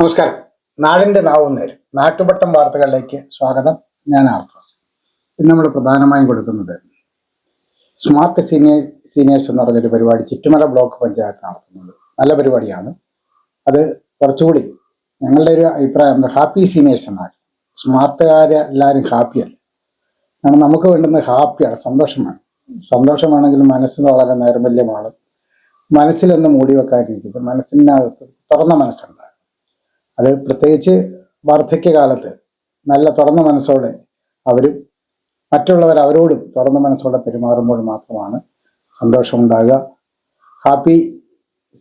നമസ്കാരം. നാടിന്റെ നാവും നേരും. നാട്ടുപട്ടം വാർത്തകളിലേക്ക് സ്വാഗതം. ഞാൻ ആർത്തു ഇന്ന് നമ്മൾ പ്രധാനമായും കൊടുക്കുന്നത് സ്മാർട്ട് സീനിയർ സീനിയേഴ്സ് എന്ന് പറഞ്ഞൊരു പരിപാടി ചുറ്റുമല ബ്ലോക്ക് പഞ്ചായത്ത് നടത്തുന്നുണ്ട്. നല്ല പരിപാടിയാണ്. അത് കുറച്ചുകൂടി ഞങ്ങളുടെ ഒരു അഭിപ്രായം ഹാപ്പി സീനിയേഴ്സ് എന്നാണ് സ്മാർട്ടുകാർ എല്ലാവരും ഹാപ്പിയല്ല? കാരണം നമുക്ക് വേണ്ടുന്ന ഹാപ്പിയാണ് സന്തോഷമാണ്. സന്തോഷമാണെങ്കിൽ മനസ്സിന് വളരെ നൈർമല്യമാണ് മനസ്സിലൊന്ന് മൂടി വെക്കാതിരിക്കുന്നത് മനസ്സിനകത്ത് തുറന്ന മനസ്സുണ്ടാകും അത് പ്രത്യേകിച്ച് വാർദ്ധക്യകാലത്ത് നല്ല തുറന്ന മനസ്സോടെ അവരും മറ്റുള്ളവർ അവരോടും തുറന്ന മനസ്സോടെ പെരുമാറുമ്പോൾ മാത്രമാണ് സന്തോഷമുണ്ടാകുക ഹാപ്പി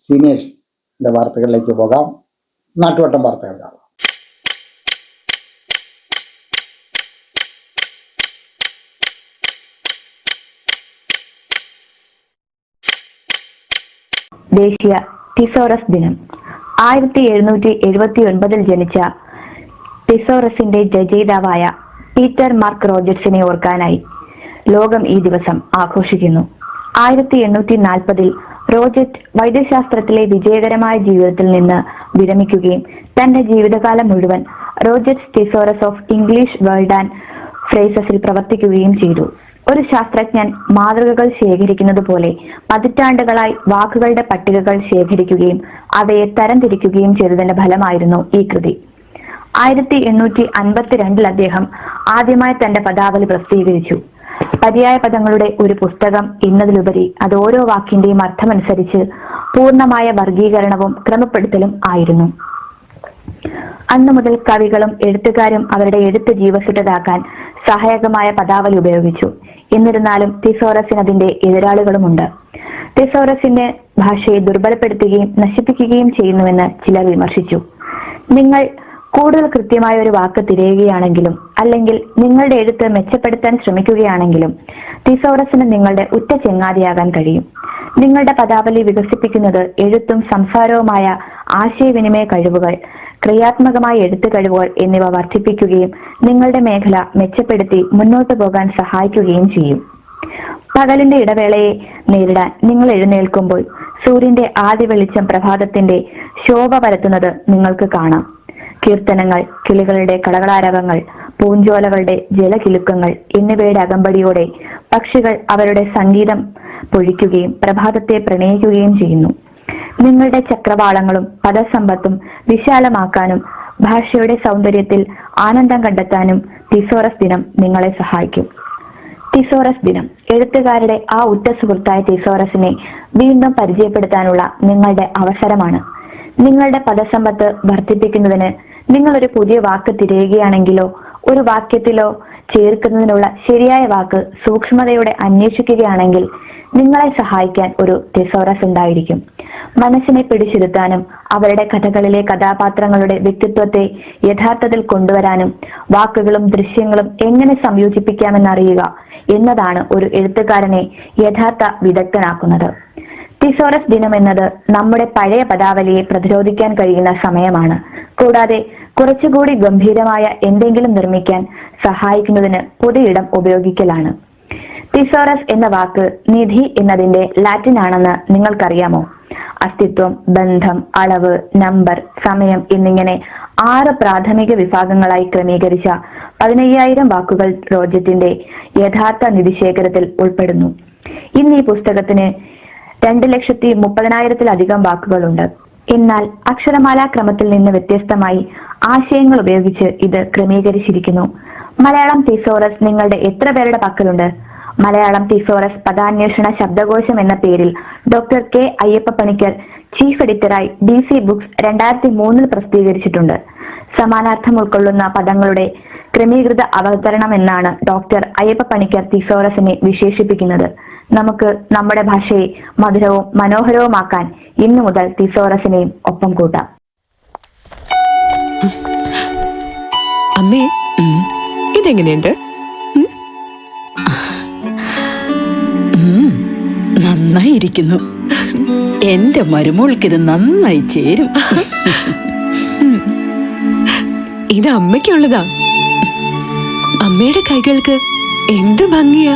സീനിയേഴ്സിന്റെ വാർത്തകളിലേക്ക് പോകാം. നാട്ടുവട്ടം വാർത്തകൾ കാണാം. ദേശീയ തിസോറസ് ദിനം. ആയിരത്തി എഴുന്നൂറ്റി എഴുപത്തി ഒൻപതിൽ ജനിച്ച തിസോറസിന്റെ രചയിതാവായ പീറ്റർ മാർക്ക് റോജർസിനെ ഓർക്കാനായി ലോകം ഈ ദിവസം ആഘോഷിക്കുന്നു. ആയിരത്തി എണ്ണൂറ്റി നാൽപ്പതിൽ റോജറ്റ് വൈദ്യശാസ്ത്രത്തിലെ വിജയകരമായ ജീവിതത്തിൽ നിന്ന് വിരമിക്കുകയും തന്റെ ജീവിതകാലം മുഴുവൻ Roget thesaurus of English world and ഫ്രേസസിൽ പ്രവർത്തിക്കുകയും ചെയ്തു. ഒരു ശാസ്ത്രജ്ഞൻ മാതൃകകൾ ശേഖരിക്കുന്നത് പോലെ പതിറ്റാണ്ടുകളായി വാക്കുകളുടെ പട്ടികകൾ ശേഖരിക്കുകയും അവയെ തരംതിരിക്കുകയും ചെയ്തതിന്റെ ഫലമായിരുന്നു ഈ കൃതി. ആയിരത്തി എണ്ണൂറ്റി അൻപത്തിരണ്ടിൽ അദ്ദേഹം ആദ്യമായി തന്റെ പദാവലി പ്രസിദ്ധീകരിച്ചു. പര്യായ പദങ്ങളുടെ ഒരു പുസ്തകം എന്നതിലുപരി അത് ഓരോ വാക്കിന്റെയും അർത്ഥമനുസരിച്ച് പൂർണമായ വർഗീകരണവും ക്രമപ്പെടുത്തലും ആയിരുന്നു. അന്നു മുതൽ കവികളും എഴുത്തുകാരും അവരുടെ എഴുത്ത് ജീവസുറ്റതാക്കാൻ സഹായകമായ പദാവലി ഉപയോഗിച്ചു. എന്നിരുന്നാലും തിസോറസിന് അതിന്റെ എതിരാളികളുമുണ്ട്. തിസോറസിന്റെ ഭാഷയെ ദുർബലപ്പെടുത്തുകയും നശിപ്പിക്കുകയും ചെയ്യുന്നുവെന്ന് ചിലർ വിമർശിച്ചു. നിങ്ങൾ കൂടുതൽ കൃത്യമായ ഒരു വാക്ക് തിരയുകയാണെങ്കിലും അല്ലെങ്കിൽ നിങ്ങളുടെ എഴുത്ത് മെച്ചപ്പെടുത്താൻ ശ്രമിക്കുകയാണെങ്കിലും തിസോറസിന് നിങ്ങളുടെ ഉറ്റ ചെങ്ങാതിയാകാൻ കഴിയും. നിങ്ങളുടെ പദാവലി വികസിപ്പിക്കുന്നത് എഴുത്തും സംസാരവുമായ ആശയവിനിമയ കഴിവുകൾ ക്രിയാത്മകമായ എഴുത്ത് കഴിവുകൾ എന്നിവ വർദ്ധിപ്പിക്കുകയും നിങ്ങളുടെ മേഖല മെച്ചപ്പെടുത്തി മുന്നോട്ടു പോകാൻ സഹായിക്കുകയും ചെയ്യും. പകലിന്റെ ഇടവേളയെ നേരിടാൻ നിങ്ങൾ എഴുന്നേൽക്കുമ്പോൾ സൂര്യന്റെ ആദ്യ വെളിച്ചം പ്രഭാതത്തിന്റെ ശോഭ പരത്തുന്നത് നിങ്ങൾക്ക് കാണാം. കീർത്തനങ്ങൾ കിളികളുടെ കളകളാരവങ്ങൾ പൂഞ്ചോലകളുടെ ജലകിലുക്കങ്ങൾ എന്നിവയുടെ അകമ്പടിയോടെ പക്ഷികൾ അവരുടെ സംഗീതം പൊഴിക്കുകയും പ്രഭാതത്തെ പ്രണയിക്കുകയും ചെയ്യുന്നു. നിങ്ങളുടെ ചക്രവാളങ്ങളും പദസമ്പത്തും വിശാലമാക്കാനും ഭാഷയുടെ സൗന്ദര്യത്തിൽ ആനന്ദം കണ്ടെത്താനും തിസോറസ് ദിനം നിങ്ങളെ സഹായിക്കും. തിസോറസ് ദിനം. എഴുത്തുകാരുടെ ആ ഉറ്റ സുഹൃത്തായ തിസോറസിനെ വീണ്ടും പരിചയപ്പെടുത്താനുള്ള നിങ്ങളുടെ അവസരമാണ്. നിങ്ങളുടെ പദസമ്പത്ത് വർദ്ധിപ്പിക്കുന്നതിന് നിങ്ങൾ ഒരു പുതിയ വാക്ക് തിരയുകയാണെങ്കിലോ ഒരു വാക്യത്തിലോ ചേർക്കുന്നതിനുള്ള ശരിയായ വാക്ക് സൂക്ഷ്മതയോടെ അന്വേഷിക്കുകയാണെങ്കിൽ നിങ്ങളെ സഹായിക്കാൻ ഒരു തെസോറസ് ഉണ്ടായിരിക്കും. മനസ്സിനെ പിടിച്ചിരുത്താനും അവരുടെ കഥകളിലെ കഥാപാത്രങ്ങളുടെ വ്യക്തിത്വത്തെ യഥാർത്ഥത്തിൽ കൊണ്ടുവരാനും വാക്കുകളും ദൃശ്യങ്ങളും എങ്ങനെ സംയോജിപ്പിക്കാമെന്നറിയുക എന്നതാണ് ഒരു എഴുത്തുകാരനെ യഥാർത്ഥ വിദഗ്ധനാക്കുന്നത്. തിസോറസ് ദിനം എന്നത് നമ്മുടെ പഴയ പദാവലിയെ പ്രതിരോധിക്കാൻ കഴിയുന്ന സമയമാണ്. കൂടാതെ കുറച്ചുകൂടി ഗംഭീരമായ എന്തെങ്കിലും നിർമ്മിക്കാൻ സഹായിക്കുന്നതിന് പുതിയിടം ഉപയോഗിക്കലാണ്. തിസോറസ് എന്ന വാക്ക് നിധി എന്നതിന്റെ ലാറ്റിൻ ആണെന്ന് നിങ്ങൾക്കറിയാമോ? അസ്തിത്വം ബന്ധം അളവ് നമ്പർ സമയം എന്നിങ്ങനെ ആറ് പ്രാഥമിക വിഭാഗങ്ങളായി ക്രമീകരിച്ച പതിനയ്യായിരം വാക്കുകൾ റോജത്തിന്റെ യഥാർത്ഥ നിധിശേഖരത്തിൽ ഉൾപ്പെടുന്നു. ഇന്ന് ഈ പുസ്തകത്തിന് രണ്ട് ലക്ഷത്തി മുപ്പതിനായിരത്തിലധികം വാക്കുകളുണ്ട്. എന്നാൽ അക്ഷരമാലാ ക്രമത്തിൽ നിന്ന് വ്യത്യസ്തമായി ആശയങ്ങൾ ഉപയോഗിച്ച് ഇത് ക്രമീകരിച്ചിരിക്കുന്നു. മലയാളം തിസോറസ് നിങ്ങളുടെ എത്ര പേരുടെ പക്കലുണ്ട്? മലയാളം തിസോറസ് പദാന്വേഷണ ശബ്ദകോശം എന്ന പേരിൽ doctor K Ayyappa Panicker chief എഡിറ്ററായി D C books രണ്ടായിരത്തി മൂന്നിൽ പ്രസിദ്ധീകരിച്ചിട്ടുണ്ട്. സമാനാർത്ഥം ഉൾക്കൊള്ളുന്ന പദങ്ങളുടെ ക്രമീകൃത അവതരണം എന്നാണ് ഡോക്ടർ അയ്യപ്പ പണിക്കർ തിസോറസിനെ വിശേഷിപ്പിക്കുന്നത്. നമുക്ക് നമ്മുടെ ഭാഷയെ മധുരവും മനോഹരവുമാക്കാൻ ഇന്നു മുതൽ തിസോറസിനെയും ഒപ്പം കൂട്ടാം. അമ്മേ ഇതെങ്ങനെയുണ്ട്? നന്നായിരിക്കുന്നു. എന്റെ മരുമോൾക്ക് ഇത് നന്നായി ചേരും. ഇത് അമ്മയ്ക്കുള്ളതാ. അമ്മയുടെ കൈകൾക്ക് എന്ത് ഭംഗിയാ.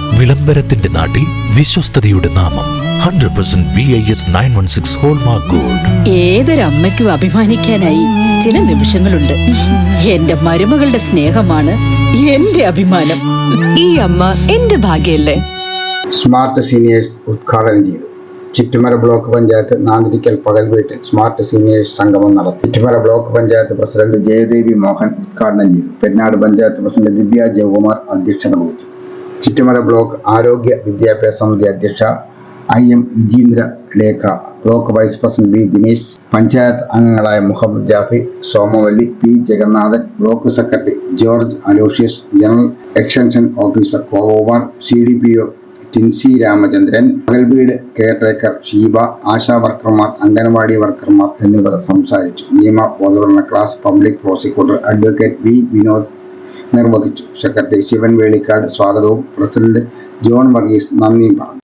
വിളംബരത്തിന്റെ നാട്ടിൽ വിശ്വസ്തയുടെ നാമം. Hundred percent B I S nine one six hallmark gold ഏതൊരമ്മയ്ക്കും അഭിമാനിക്കാനായി ചില നിമിഷങ്ങളുണ്ട്. എന്റെ മരുമകളുടെ സ്നേഹമാണ് എന്റെ അഭിമാനം. ഈ അമ്മ എന്റെ ഭാഗ്യല്ലേ? സ്മാർട്ട് സീനിയേഴ്സ് ഉദ്ഘാടനം ചെയ്തു. ചുറ്റുമല ബ്ലോക്ക് പഞ്ചായത്ത് നാന്തിരിക്കൽ പകൽ വീട്ടിൽ സ്മാർട്ട് സീനിയേഴ്സ് സംഗമം നടത്തി. ചുറ്റുമല ബ്ലോക്ക് പഞ്ചായത്ത് പ്രസിഡന്റ് ജയദേവി മോഹൻ ഉദ്ഘാടനം ചെയ്തു. പെരിനാട് പഞ്ചായത്ത് പ്രസിഡന്റ് ദിവ്യ ജയകുമാർ അധ്യക്ഷത വഹിച്ചു. ചിറ്റുമല ബ്ലോക്ക് ആരോഗ്യ വിദ്യാഭ്യാസ സമിതി അധ്യക്ഷ I M Vijeendra Lekha. Block vice president V Dinesh panchayat അംഗങ്ങളായ Muhammad Jaffy Somavalli P Jagannathan block secretary George Aloysius general extension officer കോവോമാർ C D P O Tincy Ramachandran പകൽവീട് caretaker Sheeba ASHA വർക്കർമാർ അംഗനവാടി വർക്കർമാർ എന്നിവർ സംസാരിച്ചു. നിയമ ബോധവൽക്കരണ class public prosecutor advocate V Vinod നിർവഹിച്ചു. Secretary Shivan Velikkad സ്വാഗതവും president John Varghese നന്ദിയും പറഞ്ഞു.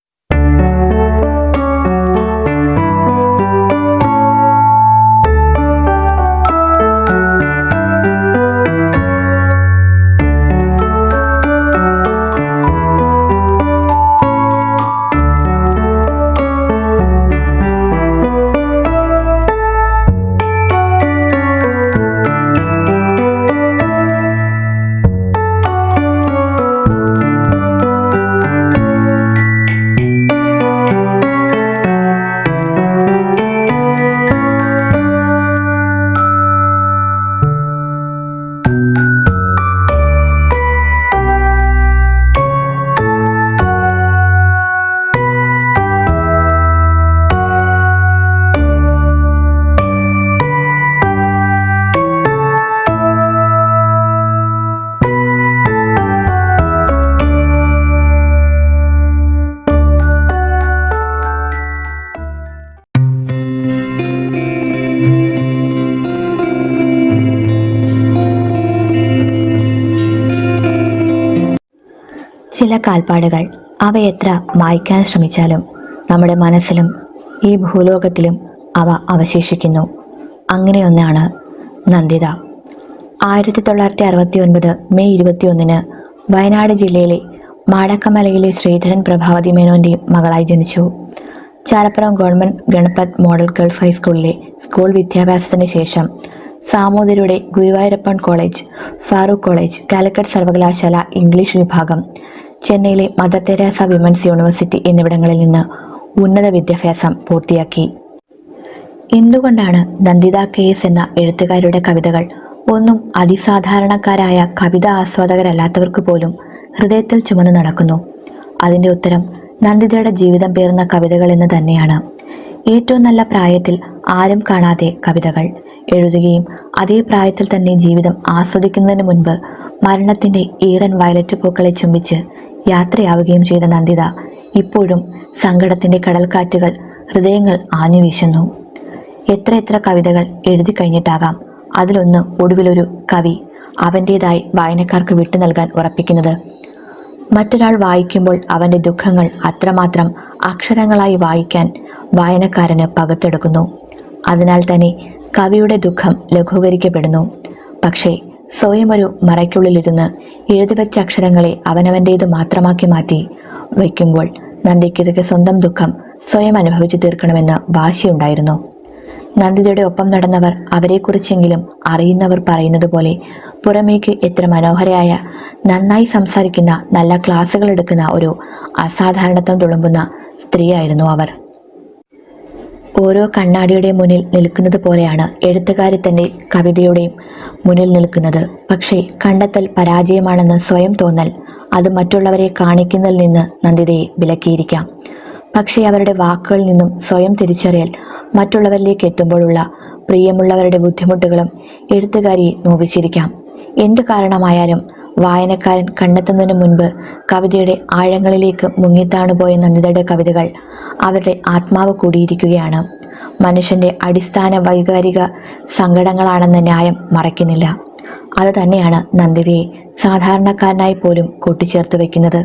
ചില കാൽപ്പാടുകൾ അവയെത്ര മായ്ക്കാൻ ശ്രമിച്ചാലും നമ്മുടെ മനസ്സിലും ഈ ഭൂലോകത്തിലും അവ അവശേഷിക്കുന്നു. അങ്ങനെയൊന്നാണ് നന്ദിത. ആയിരത്തി തൊള്ളായിരത്തി അറുപത്തി ഒൻപത് മെയ് ഇരുപത്തിയൊന്നിന് വയനാട് ജില്ലയിലെ മാടക്കമലയിലെ ശ്രീധരൻ പ്രഭാവതി മേനോന്റെ മകളായി ജനിച്ചു. Chalappuram government Ganapath model girls ഹൈസ്കൂളിലെ സ്കൂൾ വിദ്യാഭ്യാസത്തിന് ശേഷം സാമൂതിരിയുടെ ഗുരുവായൂരപ്പൻ കോളേജ് ഫാറൂഖ് കോളേജ് കാലിക്കറ്റ് സർവകലാശാല ഇംഗ്ലീഷ് വിഭാഗം ചെന്നൈയിലെ മദർ തെരേസ വിമൻസ് യൂണിവേഴ്സിറ്റി എന്നിവിടങ്ങളിൽ നിന്ന് ഉന്നത വിദ്യാഭ്യാസം പൂർത്തിയാക്കി. എന്തുകൊണ്ടാണ് നന്ദിത കെ എസ് എന്ന എഴുത്തുകാരുടെ കവിതകൾ ഒന്നും അതിസാധാരണക്കാരായ കവിതാ ആസ്വാദകരല്ലാത്തവർക്ക് പോലും ഹൃദയത്തിൽ ചുമന്നു നടക്കുന്നു? അതിന്റെ ഉത്തരം നന്ദിതയുടെ ജീവിതം പേർന്ന കവിതകൾ എന്ന് തന്നെയാണ്. ഏറ്റവും നല്ല പ്രായത്തിൽ ആരും കാണാതെ കവിതകൾ എഴുതുകയും അതേ പ്രായത്തിൽ തന്നെ ജീവിതം ആസ്വദിക്കുന്നതിന് മുൻപ് മരണത്തിന്റെ ഈറൻ വയലറ്റ് പൂക്കളെ ചുംബിച്ച് യാത്രയാവുകയും ചെയ്ത നന്ദിത ഇപ്പോഴും സങ്കടത്തിന്റെ കടൽക്കാറ്റുകൾ ഹൃദയങ്ങൾ ആഞ്ഞു വീശുന്നു. എത്ര എത്ര കവിതകൾ എഴുതി കഴിഞ്ഞിട്ടാകാം അതിലൊന്ന് ഒടുവിലൊരു കവി അവന്റേതായി വായനക്കാർക്ക് വിട്ടു നൽകാൻ ഉറപ്പിക്കുന്നത്. മറ്റൊരാൾ വായിക്കുമ്പോൾ അവന്റെ ദുഃഖങ്ങൾ അത്രമാത്രം അക്ഷരങ്ങളായി വായിക്കാൻ വായനക്കാരന് പകർത്തെടുക്കുന്നു. അതിനാൽ തന്നെ കവിയുടെ ദുഃഖം ലഘൂകരിക്കപ്പെടുന്നു. പക്ഷേ സ്വയം ഒരു മറയ്ക്കുള്ളിലിരുന്ന് എഴുതിവെച്ച അക്ഷരങ്ങളെ അവനവന്റേത് മാത്രമാക്കി മാറ്റി വയ്ക്കുമ്പോൾ നന്ദിക്കിതൊക്കെ സ്വന്തം ദുഃഖം സ്വയം അനുഭവിച്ചു തീർക്കണമെന്ന് വാശിയുണ്ടായിരുന്നു. നന്ദിതയുടെ ഒപ്പം നടന്നവർ അവരെക്കുറിച്ചെങ്കിലും അറിയുന്നവർ പറയുന്നത് പോലെ പുറമേക്ക് എത്ര മനോഹരയായ നന്നായി സംസാരിക്കുന്ന നല്ല ക്ലാസ്സുകൾ എടുക്കുന്ന ഒരു അസാധാരണത്വം തുളുമ്പുന്ന സ്ത്രീയായിരുന്നു അവർ. ഓരോ കണ്ണാടിയുടെ മുന്നിൽ നിൽക്കുന്നത് പോലെയാണ് എഴുത്തുകാരി തന്നെ കവിതയുടെയും മുന്നിൽ നിൽക്കുന്നത്. പക്ഷേ കണ്ടെത്തൽ പരാജയമാണെന്ന് സ്വയം തോന്നൽ അത് മറ്റുള്ളവരെ കാണിക്കുന്നതിൽ നിന്ന് നന്ദിതയെ വിലക്കിയിരിക്കാം. പക്ഷേ അവരുടെ വാക്കുകളിൽ നിന്നും സ്വയം തിരിച്ചറിയൽ മറ്റുള്ളവരിലേക്ക് എത്തുമ്പോഴുള്ള പ്രിയമുള്ളവരുടെ ബുദ്ധിമുട്ടുകളും എഴുത്തുകാരിയെ നോവിച്ചിരിക്കാം. എന്തു കാരണമായാലും വായനക്കാരൻ കണ്ടെത്തുന്നതിന് മുൻപ് കവിതയുടെ ആഴങ്ങളിലേക്ക് മുങ്ങിത്താണുപോയ നന്ദിതയുടെ കവിതകൾ അവരുടെ ആത്മാവ് കൂടിയിരിക്കുകയാണ്. മനുഷ്യന്റെ അടിസ്ഥാന വൈകാരിക സങ്കടങ്ങളാണെന്ന ന്യായം മറയ്ക്കുന്നില്ല. അത് തന്നെയാണ് നന്ദിതയെ സാധാരണക്കാരനായി പോലും കൂട്ടിച്ചേർത്ത് വയ്ക്കുന്നത്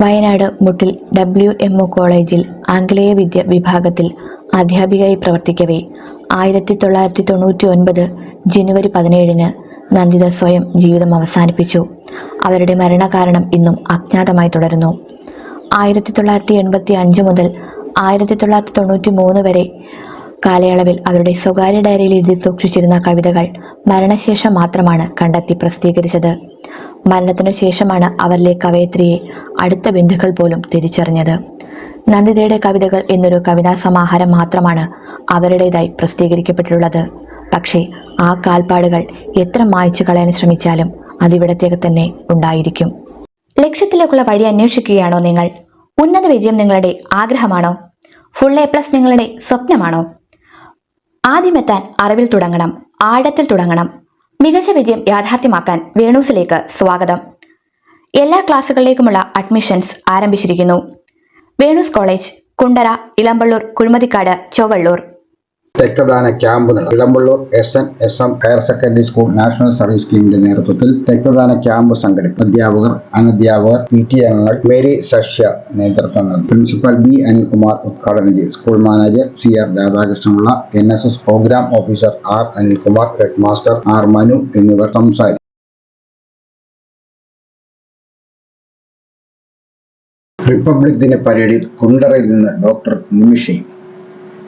വയനാട് മുട്ടിൽ ഡബ്ല്യു എം ഒ കോളേജിൽ ആംഗലേയ വിദ്യ വിഭാഗത്തിൽ അധ്യാപികയായി പ്രവർത്തിക്കവേ ആയിരത്തി തൊള്ളായിരത്തി തൊണ്ണൂറ്റി ഒൻപത് ജനുവരി പതിനേഴിന് നന്ദിത സ്വയം ജീവിതം അവസാനിപ്പിച്ചു. അവരുടെ മരണകാരണം ഇന്നും അജ്ഞാതമായി തുടരുന്നു. ആയിരത്തി തൊള്ളായിരത്തി എൺപത്തി അഞ്ച് മുതൽ ആയിരത്തി തൊള്ളായിരത്തി തൊണ്ണൂറ്റി മൂന്ന് വരെ കാലയളവിൽ അവരുടെ സ്വകാര്യ ഡയറിയിൽ എഴുതി സൂക്ഷിച്ചിരുന്ന കവിതകൾ മരണശേഷം മാത്രമാണ് കണ്ടെത്തി പ്രസിദ്ധീകരിച്ചത്. മരണത്തിനു ശേഷമാണ് അവരിലെ കവയത്രിയെ അടുത്ത ബന്ധുക്കൾ പോലും തിരിച്ചറിഞ്ഞത്. നന്ദിതയുടെ കവിതകൾ എന്നൊരു കവിതാ സമാഹാരം മാത്രമാണ് അവരുടേതായി പ്രസിദ്ധീകരിക്കപ്പെട്ടിട്ടുള്ളത്. പക്ഷേ ആ കാൽപ്പാടുകൾ എത്ര മായ്ച്ചു കളയാൻ ശ്രമിച്ചാലും അതിവിടത്തേക്ക് തന്നെ ഉണ്ടായിരിക്കും. ലക്ഷ്യത്തിലേക്കുള്ള വഴി അന്വേഷിക്കുകയാണോ നിങ്ങൾ? ഉന്നത വിജയം നിങ്ങളുടെ ആഗ്രഹമാണോ? ഫുൾ എ പ്ലസ് നിങ്ങളുടെ സ്വപ്നമാണോ? ആദ്യമെത്താൻ അറിവിൽ തുടങ്ങണം ആഴത്തിൽ തുടങ്ങണം. മികച്ച വിജയം യാഥാർത്ഥ്യമാക്കാൻ വേണൂസിലേക്ക് സ്വാഗതം. എല്ലാ ക്ലാസ്സുകളിലേക്കുമുള്ള അഡ്മിഷൻസ് ആരംഭിച്ചിരിക്കുന്നു. വേണൂസ് കോളേജ് കുണ്ടറ ഇളമ്പള്ളൂർ കുഴിമതിക്കാട് ചൊവ്വള്ളൂർ. രക്തദാന ക്യാമ്പ് നടത്തി Elampalloor S N S M higher secondary school national service സ്കീമിന്റെ നേതൃത്വത്തിൽ രക്തദാന ക്യാമ്പ് സംഘടിപ്പിച്ചു അധ്യാപകർ അനധ്യാപകർ പി ടി അംഗങ്ങൾ മേരി സഷ്യ നേതൃത്വം നൽകി പ്രിൻസിപ്പൽ ബി അനിൽകുമാർ ഉദ്ഘാടനം ചെയ്തു school manager C R Radhakrishnapillai N S S program officer R Anilkumar head master R Manu എന്നിവർ സംസാരിച്ചു റിപ്പബ്ലിക് ദിന പരേഡിൽ കുണ്ടറയിൽ നിന്ന് ഡോക്ടർ നിമിഷയും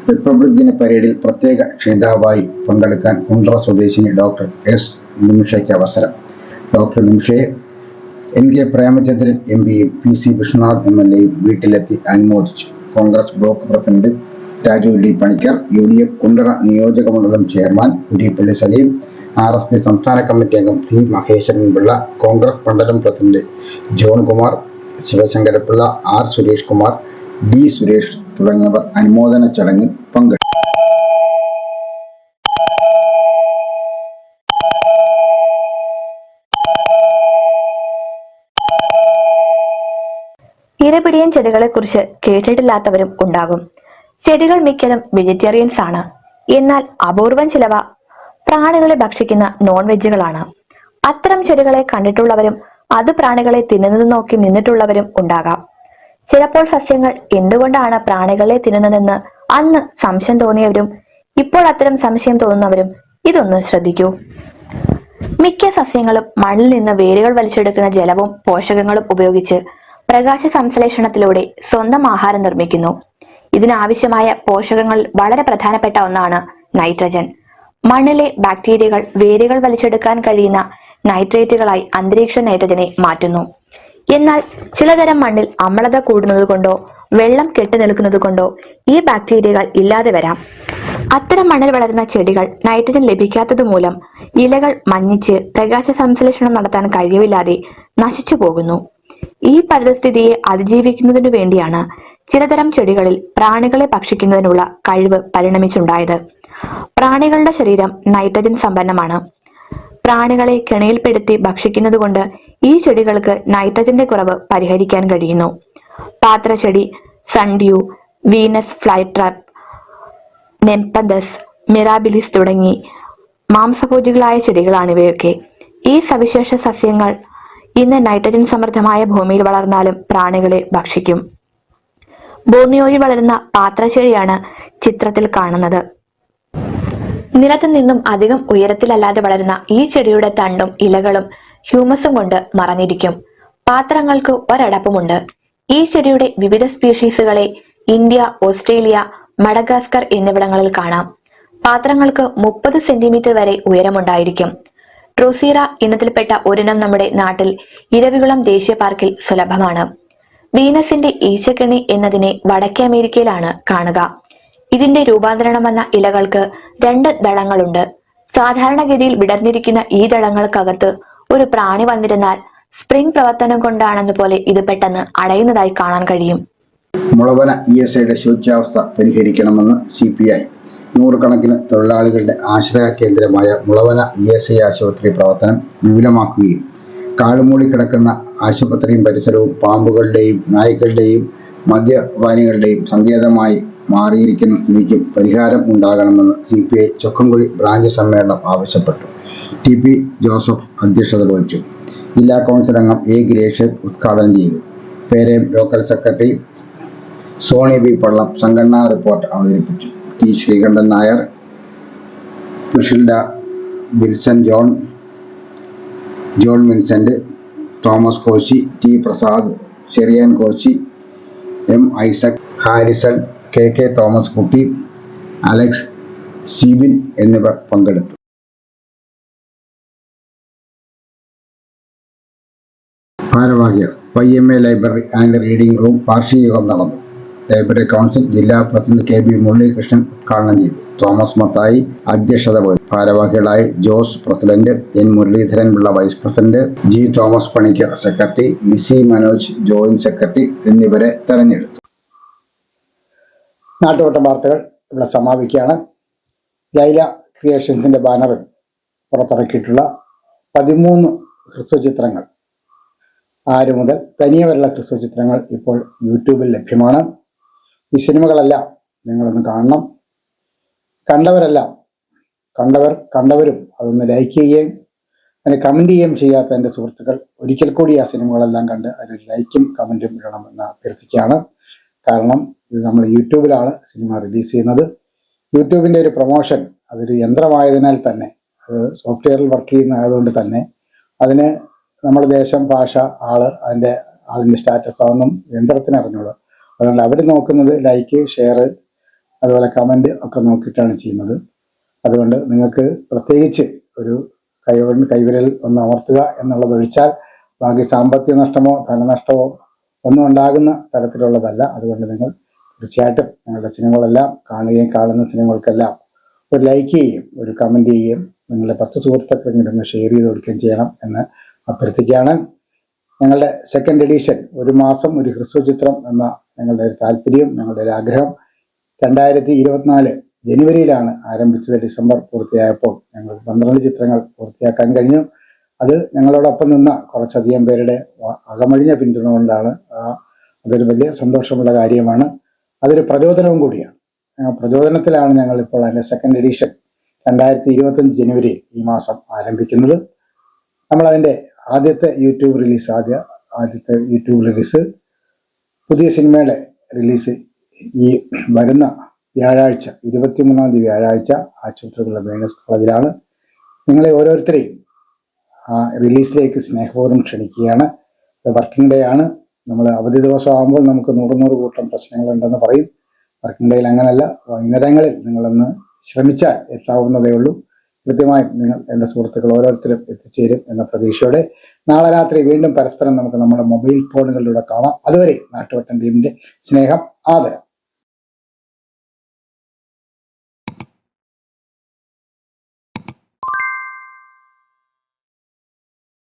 റിപ്പബ്ലിക് ദിന പരേഡിൽ പ്രത്യേക ക്ഷേതാവായി പങ്കെടുക്കാൻ കുണ്ട്ര സ്വദേശിനി ഡോക്ടർ എസ് നിമിഷയ്ക്ക് അവസരം. ഡോക്ടർ നിമിഷയെ എൻ കെ പ്രേമചന്ദ്രൻ എം പിയും P C Viswanath M L എയും വീട്ടിലെത്തി അനുമോദിച്ചു. Congress block president Raju D Panicker U D F Kundara നിയോജക മണ്ഡലം chairman Kurippally Saleem R S P സംസ്ഥാന കമ്മിറ്റി അംഗം ടി മഹേശ്വരൻ പിള്ള കോൺഗ്രസ് മണ്ഡലം president John Kumar Sivasankarapillai R Suresh Kumar D Suresh തുടങ്ങിയവർ അനുമോദന ചടങ്ങിൽ പങ്കെടുത്തു. ഇരപിടിയൻ ചെടികളെക്കുറിച്ച് കേട്ടിട്ടില്ലാത്തവരും ഉണ്ടാകും. ചെടികൾ മിക്കതും വെജിറ്റേറിയൻസ് ആണ്. എന്നാൽ അപൂർവം ചിലവ പ്രാണികളെ ഭക്ഷിക്കുന്ന നോൺ വെജുകളാണ് അത്തരം ചെടികളെ കണ്ടിട്ടുള്ളവരും അത് പ്രാണികളെ തിന്നുന്നത് നോക്കി നിന്നിട്ടുള്ളവരും ഉണ്ടാകാം. ചിലപ്പോൾ സസ്യങ്ങൾ എന്തുകൊണ്ടാണ് പ്രാണികളെ തിന്നുന്നതെന്ന് അന്ന് സംശയം തോന്നിയവരും ഇപ്പോൾ അത്തരം സംശയം തോന്നുന്നവരും ഇതൊന്ന് ശ്രദ്ധിക്കൂ. മിക്ക സസ്യങ്ങളും മണ്ണിൽ നിന്ന് വേരുകൾ വലിച്ചെടുക്കുന്ന ജലവും പോഷകങ്ങളും ഉപയോഗിച്ച് പ്രകാശ സംശ്ലേഷണത്തിലൂടെ സ്വന്തം ആഹാരം നിർമ്മിക്കുന്നു. ഇതിനാവശ്യമായ പോഷകങ്ങൾ വളരെ പ്രധാനപ്പെട്ട ഒന്നാണ് നൈട്രജൻ. മണ്ണിലെ ബാക്ടീരിയകൾ വേരുകൾ വലിച്ചെടുക്കാൻ കഴിയുന്ന നൈട്രേറ്റുകളായി അന്തരീക്ഷ നൈട്രജനെ മാറ്റുന്നു. എന്നാൽ ചിലതരം മണ്ണിൽ അമ്ലത കൂടുന്നത് കൊണ്ടോ വെള്ളം കെട്ടി നിൽക്കുന്നത് കൊണ്ടോ ഈ ബാക്ടീരിയകൾ ഇല്ലാതെ വരാം. അത്തരം മണ്ണിൽ വളരുന്ന ചെടികൾ നൈട്രജൻ ലഭിക്കാത്തത് മൂലം ഇലകൾ മഞ്ഞിച്ച് പ്രകാശ സംശ്ലേഷണം നടത്താൻ കഴിവില്ലാതെ നശിച്ചു പോകുന്നു. ഈ പരിതസ്ഥിതിയെ അതിജീവിക്കുന്നതിനു വേണ്ടിയാണ് ചിലതരം ചെടികളിൽ പ്രാണികളെ ഭക്ഷിക്കുന്നതിനുള്ള കഴിവ് പരിണമിച്ചുണ്ടായത്. പ്രാണികളുടെ ശരീരം നൈട്രജൻ സമ്പന്നമാണ്. പ്രാണികളെ കെണിയിൽപ്പെടുത്തി ഭക്ഷിക്കുന്നത് കൊണ്ട് ഈ ചെടികൾക്ക് നൈട്രജന്റെ കുറവ് പരിഹരിക്കാൻ കഴിയുന്നു. പാത്രച്ചെടി sundew Venus flytrap nepenthes mirabilis തുടങ്ങി മാംസഭോജികളായ ചെടികളാണ് ഇവയൊക്കെ. ഈ സവിശേഷ സസ്യങ്ങൾ ഇന്ന് നൈട്രജൻ സമൃദ്ധമായ ഭൂമിയിൽ വളർന്നാലും പ്രാണികളെ ഭക്ഷിക്കും. ബോർണിയോയിൽ വളരുന്ന പാത്രച്ചെടിയാണ് ചിത്രത്തിൽ കാണുന്നത്. നിലത്തു നിന്നും അധികം ഉയരത്തിലല്ലാതെ വളരുന്ന ഈ ചെടിയുടെ തണ്ടും ഇലകളും ഹ്യൂമസും കൊണ്ട് മറഞ്ഞിരിക്കും. പാത്രങ്ങൾക്ക് ഒരടപ്പുമുണ്ട്. ഈ ചെടിയുടെ വിവിധ സ്പീഷീസുകളെ ഇന്ത്യ ഓസ്ട്രേലിയ മഡഗാസ്കർ എന്നിവിടങ്ങളിൽ കാണാം. പാത്രങ്ങൾക്ക് മുപ്പത് സെന്റിമീറ്റർ വരെ ഉയരമുണ്ടായിരിക്കും. ട്രോസീറ ഇനത്തിൽപ്പെട്ട ഒരിനം നമ്മുടെ നാട്ടിൽ ഇരവികുളം ദേശീയ പാർക്കിൽ സുലഭമാണ്. വീനസിന്റെ ഈച്ചക്കെണി എന്നതിനെ വടക്കേ അമേരിക്കയിലാണ് കാണുക. ഇതിന്റെ രൂപാന്തരണമെന്ന ഇലകൾക്ക് രണ്ട് ദളങ്ങളുണ്ട്. സാധാരണഗതിയിൽ വിടർന്നിരിക്കുന്ന ഈ ദളങ്ങൾക്കകത്ത് ഒരു പ്രാണി വന്നിരുന്നാൽ സ്പ്രിംഗ് പ്രവർത്തനം കൊണ്ടാണെന്ന് പോലെ ഇത് പെട്ടെന്ന് അടയുന്നതായി കാണാൻ കഴിയും. മുളവന ഇ എസ് ഐയുടെ ശോച്യാവസ്ഥ പരിഹരിക്കണമെന്ന് സി പി ഐ. നൂറുകണക്കിന് തൊഴിലാളികളുടെ ആശ്രയ കേന്ദ്രമായ മുളവന ഇ എസ് ഐ ആശുപത്രി പ്രവർത്തനം വിപുലമാക്കുകയും കാടുമൂടി കിടക്കുന്ന ആശുപത്രിയും പരിസരവും പാമ്പുകളുടെയും നായ്ക്കളുടെയും മദ്യപാനികളുടെയും സങ്കേതമായി മാറിയിരിക്കുന്ന സ്ഥിതിക്ക് പരിഹാരം ഉണ്ടാകണമെന്ന് C P I Chokkamkuzhi branch സമ്മേളനം ആവശ്യപ്പെട്ടു. ടി പി ജോസഫ് അധ്യക്ഷത വഹിച്ചു. ജില്ലാ കൗൺസിൽ അംഗം എ ഗിരീഷ് ഉദ്ഘാടനം ചെയ്തു. Perayam local secretary Soni B Pallam സംഘടനാ റിപ്പോർട്ട് അവതരിപ്പിച്ചു. T Sreekandan Nair മിഷിൽഡ Wilson John John Vincent Thomas Koshy T Prasad Cherian Koshy M Isaac Harrison K K Thomas Kutty Alex Sibin എന്നിവർ പങ്കെടുത്തു. ഭാരവാഹികൾ Y M A library and reading room വാർഷിക യോഗം നടന്നു. Library council ജില്ലാ president K B Muralikrishnan ഉദ്ഘാടനം ചെയ്തു. Thomas Mathai അധ്യക്ഷത വഹിച്ചു. ഭാരവാഹികളായി Jose president N Muraleedharan Pillai vice president G Thomas Panicker secretary Nisi Manoj joint secretary എന്നിവരെ തെരഞ്ഞെടുത്തു. നാട്ടുവട്ട വാർത്തകൾ ഇവിടെ സമാപിക്കുകയാണ്. ലൈല ക്രിയേഷൻസിന്റെ ബാനറിൽ പുറത്തിറക്കിയിട്ടുള്ള പതിമൂന്ന് ഹ്രസ്വചിത്രങ്ങൾ. ആറ് മുതൽ തനിയെ വരെയുള്ള ഹ്രസ്വചിത്രങ്ങൾ ഇപ്പോൾ യൂട്യൂബിൽ ലഭ്യമാണ്. ഈ സിനിമകളെല്ലാം നിങ്ങളൊന്ന് കാണണം. കണ്ടവരെല്ലാം കണ്ടവർ കണ്ടവരും അതൊന്ന് ലൈക്ക് ചെയ്യുകയും അതിന് കമന്റ് ചെയ്യുകയും ചെയ്യാത്ത എന്റെ സുഹൃത്തുക്കൾ ഒരിക്കൽ കൂടി ആ സിനിമകളെല്ലാം കണ്ട് അതിൽ ലൈക്കും കമന്റും ഇടണമെന്ന് അഭ്യർത്ഥിക്കുകയാണ്. കാരണം ഇത് നമ്മൾ യൂട്യൂബിലാണ് സിനിമ റിലീസ് ചെയ്യുന്നത്. യൂട്യൂബിന്റെ ഒരു പ്രൊമോഷൻ അതൊരു യന്ത്രമായതിനാൽ തന്നെ അത് സോഫ്റ്റ്വെയറിൽ വർക്ക് ചെയ്യുന്നതുകൊണ്ട് തന്നെ അതിന് നമ്മുടെ ദേശം ഭാഷ ആൾ അതിന്റെ ആളിന്റെ സ്റ്റാറ്റസ് അതൊന്നും യന്ത്രത്തിന് അറിഞ്ഞോളൂ അതുകൊണ്ട് അവർ നോക്കുന്നത് ലൈക്ക് ഷെയർ അതുപോലെ കമന്റ് ഒക്കെ നോക്കിയിട്ടാണ് ചെയ്യുന്നത്. അതുകൊണ്ട് നിങ്ങൾക്ക് പ്രത്യേകിച്ച് ഒരു കൈകൊണ്ട് കൈവിരൽ ഒന്ന് അമർത്തുക എന്നുള്ളത് ഒഴിച്ചാൽ ബാക്കി സാമ്പത്തിക നഷ്ടമോ ധനനഷ്ടമോ ഒന്നും ഉണ്ടാകുന്ന തരത്തിലുള്ളതല്ല. അതുകൊണ്ട് നിങ്ങൾ തീർച്ചയായിട്ടും നിങ്ങളുടെ സിനിമകളെല്ലാം കാണുകയും കാണുന്ന സിനിമകൾക്കെല്ലാം ഒരു ലൈക്ക് ചെയ്യുകയും ഒരു കമന്റ് ചെയ്യുകയും നിങ്ങളുടെ പത്ത് സുഹൃത്തുക്കളെങ്കിലും ഒന്ന് ഷെയർ ചെയ്ത് കൊടുക്കുകയും ചെയ്യണം എന്ന് അഭ്യർത്ഥിക്കുകയാണ്. ഞങ്ങളുടെ സെക്കൻഡ് എഡിഷൻ ഒരു മാസം ഒരു ഹ്രസ്വചിത്രം എന്ന ഞങ്ങളുടെ ഒരു താല്പര്യം ഞങ്ങളുടെ ഒരു ആഗ്രഹം. രണ്ടായിരത്തി ഇരുപത്തിനാല് ജനുവരിയിലാണ് ആരംഭിച്ചത്. ഡിസംബർ പൂർത്തിയായപ്പോൾ ഞങ്ങൾ പന്ത്രണ്ട് ചിത്രങ്ങൾ പൂർത്തിയാക്കാൻ കഴിഞ്ഞു. അത് ഞങ്ങളോടൊപ്പം നിന്ന കുറച്ചധികം പേരുടെ അകമഴിഞ്ഞ പിന്തുണ കൊണ്ടാണ് അതൊരു വലിയ സന്തോഷമുള്ള കാര്യമാണ്. അതൊരു പ്രചോദനവും കൂടിയാണ്. പ്രചോദനത്തിലാണ് ഞങ്ങൾ ഇപ്പോൾ അതിന്റെ സെക്കൻഡ് എഡിഷൻ രണ്ടായിരത്തി ഇരുപത്തഞ്ച് ജനുവരി ഈ മാസം ആരംഭിക്കുന്നത്. നമ്മൾ അതിന്റെ ആദ്യത്തെ യൂട്യൂബ് റിലീസ് ആദ്യ ആദ്യത്തെ യൂട്യൂബ് റിലീസ് പുതിയ സിനിമയുടെ റിലീസ് ഈ വരുന്ന വ്യാഴാഴ്ച ഇരുപത്തിമൂന്നാം തീയതി വ്യാഴാഴ്ച ആശുപത്രികളുടെ വേണസ് കോളേജിലാണ്. നിങ്ങളെ ഓരോരുത്തരെയും റിലീസിലേക്ക് സ്നേഹപൂർവം ക്ഷണിക്കുകയാണ്. വർക്കിംഗ് ഡേ ആണ് നമ്മൾ അവധി ദിവസം ആകുമ്പോൾ നമുക്ക് നൂറ് നൂറ് കൂട്ടം പ്രശ്നങ്ങളുണ്ടെന്ന് പറയും. വർക്കിംഗ് ഡേയിൽ അങ്ങനല്ല. വൈകുന്നേരങ്ങളിൽ നിങ്ങളൊന്ന് ശ്രമിച്ചാൽ എത്താവുന്നതേ ഉള്ളൂ. കൃത്യമായും നിങ്ങൾ എന്റെ സുഹൃത്തുക്കൾ ഓരോരുത്തരും എത്തിച്ചേരും എന്ന പ്രതീക്ഷയോടെ നാളെ രാത്രി വീണ്ടും പരസ്പരം നമുക്ക് നമ്മുടെ മൊബൈൽ ഫോണുകളിലൂടെ കാണാം. അതുവരെ നാട്ടുവട്ടം ടീമിന്റെ സ്നേഹം ആദരം.